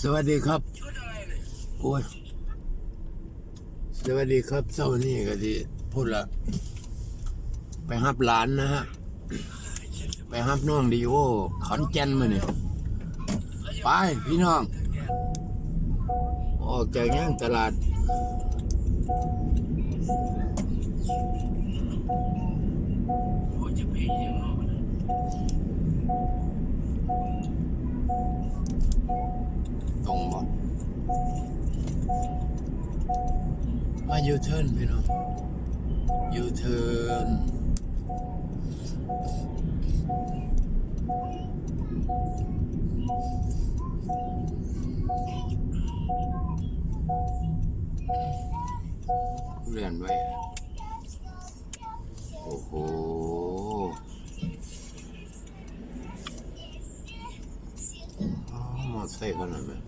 สวัสดีครับโอ้ยสวัสดีครับเจ้านี่ก็ดีพูดละไปฮับหลานนะฮะ ไปฮับน้องดีโอขอนแก่นมาเนี่ยไปพี่น้อง ออกจากย่างตลาด มายูเทิร์นพี่น้องยูเทิร์นเรียนไว้ โอ้โหอ๋อมอไซค์ขนาดนั้น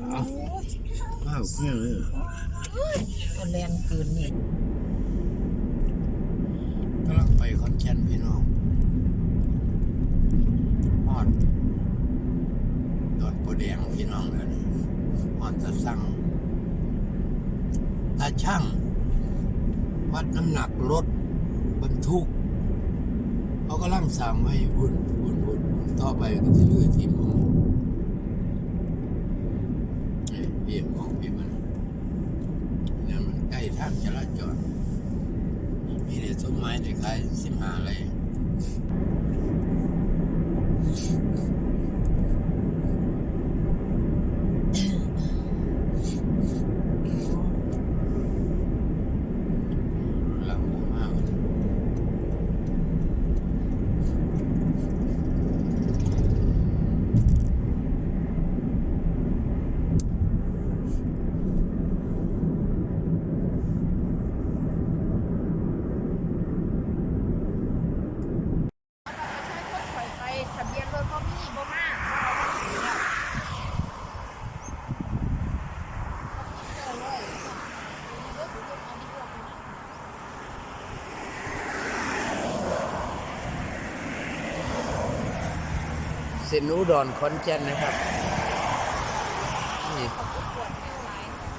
อ้าว ข้าวเครื่องเลยเหรอก็แรงเกินนี่กำลังไปคอนแกนพี่น้องฮอดดอนปูแดงพี่น้องเลยนี่ฮอดจะสั่งตาช่าง วัดน้ำหนักรถบรรทุก เขากำลังสั่งไว้บุญบุญบุญบุญต่อไปก็จะยืดทีมของนี่พี่มองพี่มันเนี่ยมันใกล้ทางจราจร มี เด็กต้นไม้เด็กขายสิบห้าไรหลังผมมากเลย ไปทะเบียนรถก็มีบ่มาก เส้ นอุดรขอนแก่นนะครับ นี่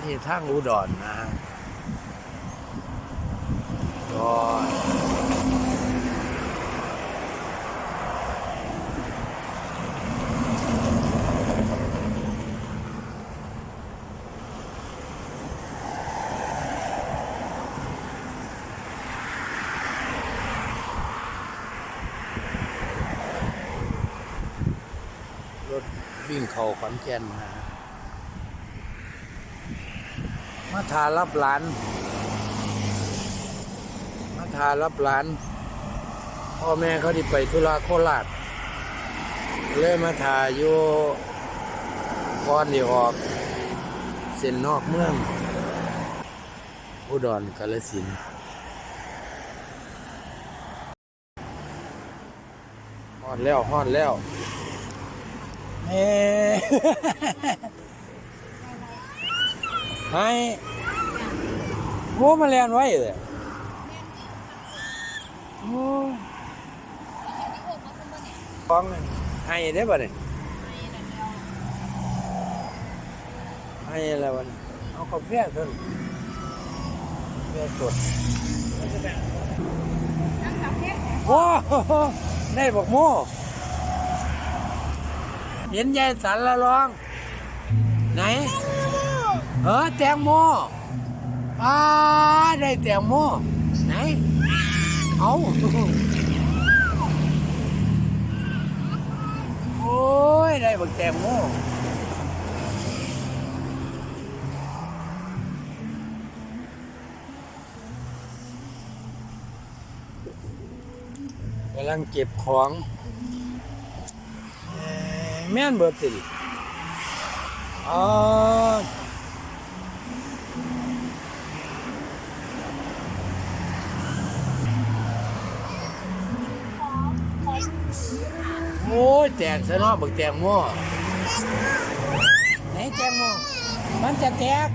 นี่ทางอุดรนะฮะก็รถวิ่งเข้าขอนแก่นนะมาทารับหลาน มาทารับหลาน พ่อแม่เขาที่ไปธุระโคราชเลยมาทาอยู่ก่อนที่ออก เส้นนอกเมือง อุดรกาฬสินธุ์ฮอดแล้วฮอดแล้ว เฮ้ให้โอ้มาเรียนไว้เลยโอ้ฟังให้ได้ป่ะเนี่ยให้อะไรวะเนี่ยเอากาแฟเถอะกาแฟสดโอ้โหได้บอกโม่ เห็นยายสันละร้อง ไหน เออแตงโมอ่าได้แตงโมไหน เอาโอ้ย ได้บักแตงโมกำลังเก็บของ แม่นเบิดสิอ๋อโอ้ยแตกซะเนาะบักแตงโมไหนแตงโมมันจะแตก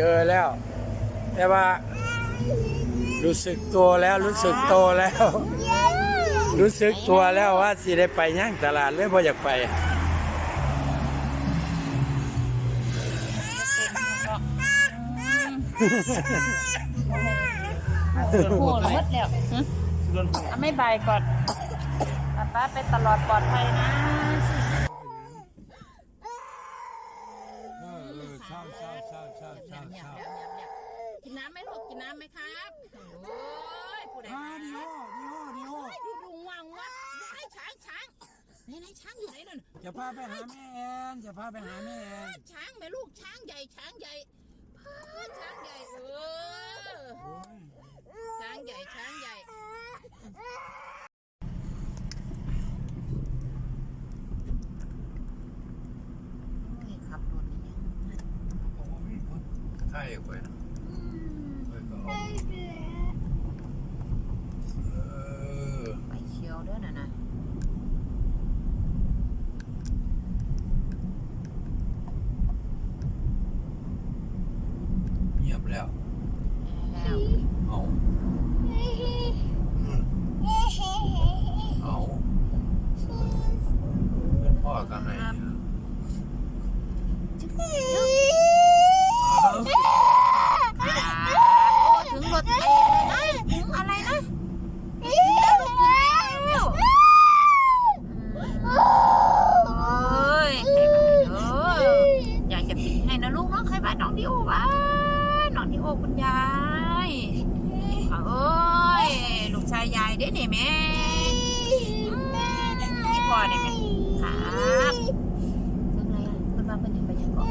เจอแล้ว แต่ว่า รู้สึกตัวแล้วรู้สึกโตแล้ว รู้สึกตัวแล้วว่าสิได้ไปย่างตลาดเลยพออยากไปโอ้โหหมดแล้วหึเอาไม่บายก่อนป้าป้าไปตลอดปลอดภัยนะ กินน้ำไหมลูกกินน้ำไหมครับโอ้ยผู้ใดมาดิโอดิโอดิโอดูดูงวงวะไอ้ช้างช้างไหนไหนช้างอยู่ไหนนั่นจะพาไปหาแม่แอนจะพาไปหาแม่แอนช้างไหมลูกช้างใหญ่ช้างใหญ่พาช้างใหญ่เออช้างใหญ่ช้างใหญ่นี่ขับรถนี่ ใช่ไปนะไปก็เอาเออไปเชียวเด้อน่ะนะเงียบแล้วแล้วเอาอืมเอาเป็นพ่อก็ให้ เอา ถึงรถไอ้อะไรนะถึงอะไรนะถึงแล้วลูกถึงแล้วโอ้ยใครบ้านเอออยากจะติดให้นะลูกเนาะใครบ้านน้องดิโอวะน้องดิโอคุณยายเอ้ยลูกชายยายเด้เนี่ยแม่พี่พ่อเนี่ยแม่ครับถึงอะไรอะคุณมาเป็นยังไปยังก่อน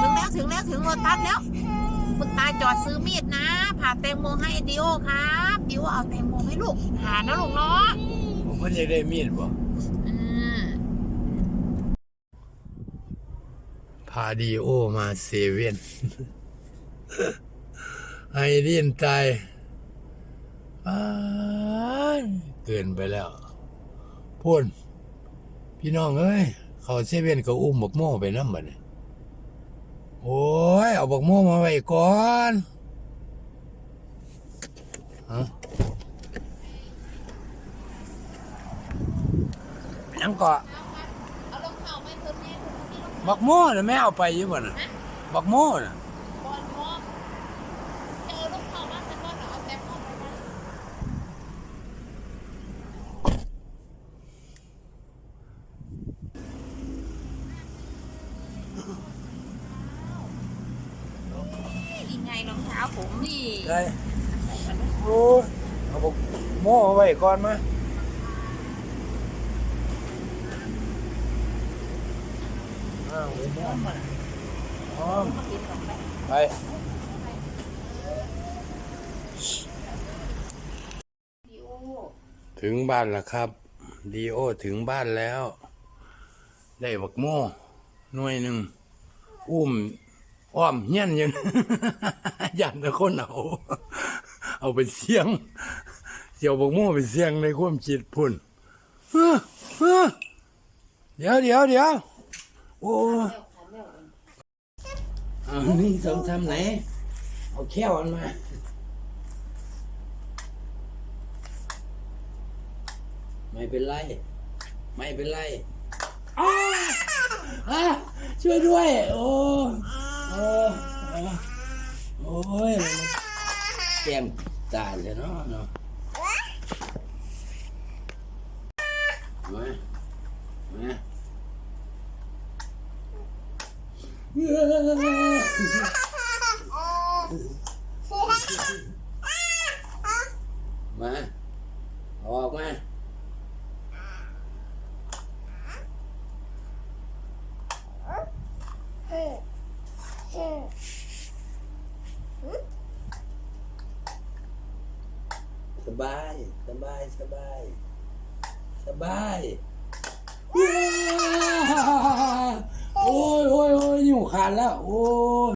ถึงแล้วถึงแล้วถึงโรตัสแล้ว คุณตาจอดซื้อมีดนะ ผ่าแตงโมให้ดิโอครับ ดิโอเอาแตงโมให้ลูกผ่านะลูกเนาะผมเพิ่นอยากได้มีดบ่ อืม พาดีโอมาเซเว่นไอเดียนตายเกินไปแล้วพ่นพี่น้องเอ้ย เขาเซเว่นก็อุ้มบักโม่ไปน้ำบัดนี้โอ้ย เอาบักโม่มาไว้ก่อนฮะยังเกาะ บักโม่น่ะแม่เอาไปอยู่บ่น่ะบักโม่น่ะบอลมองจะเอารองเท้ามาสักวันเหรอเอาแตงโมไปมายังไงรองเท้าผมนี่ได้โอ้ยเอาบักโม่เอาไว้ก่อนมา พร้อมไปถึงบ้านแล้วครับ ดีโอถึงบ้านแล้ว ได้บักโม่หน่วยหนึ่ง อุ้ม อ้อมเฮี้ยนอยังยันต่คนเอา เอาไปเสียง เสียวบักโม่ไปเสียงในความคิดพุ่นเดี๋ยวเดี๋ยวเดี๋ยว โอ้เอานี่สองทำไหน เอาแค่วันมา ไม่เป็นไร ไม่เป็นไรอ้าอ่าช่วยด้วย โอ้โอ้โอ้ยแก้มตายเลยเนาะเนาะมามาเอาออกมา ส บาย สบาย สบาย สบายโอ้ยโอ้ยโอ้ยหิวขาดแล้ว โอ้ย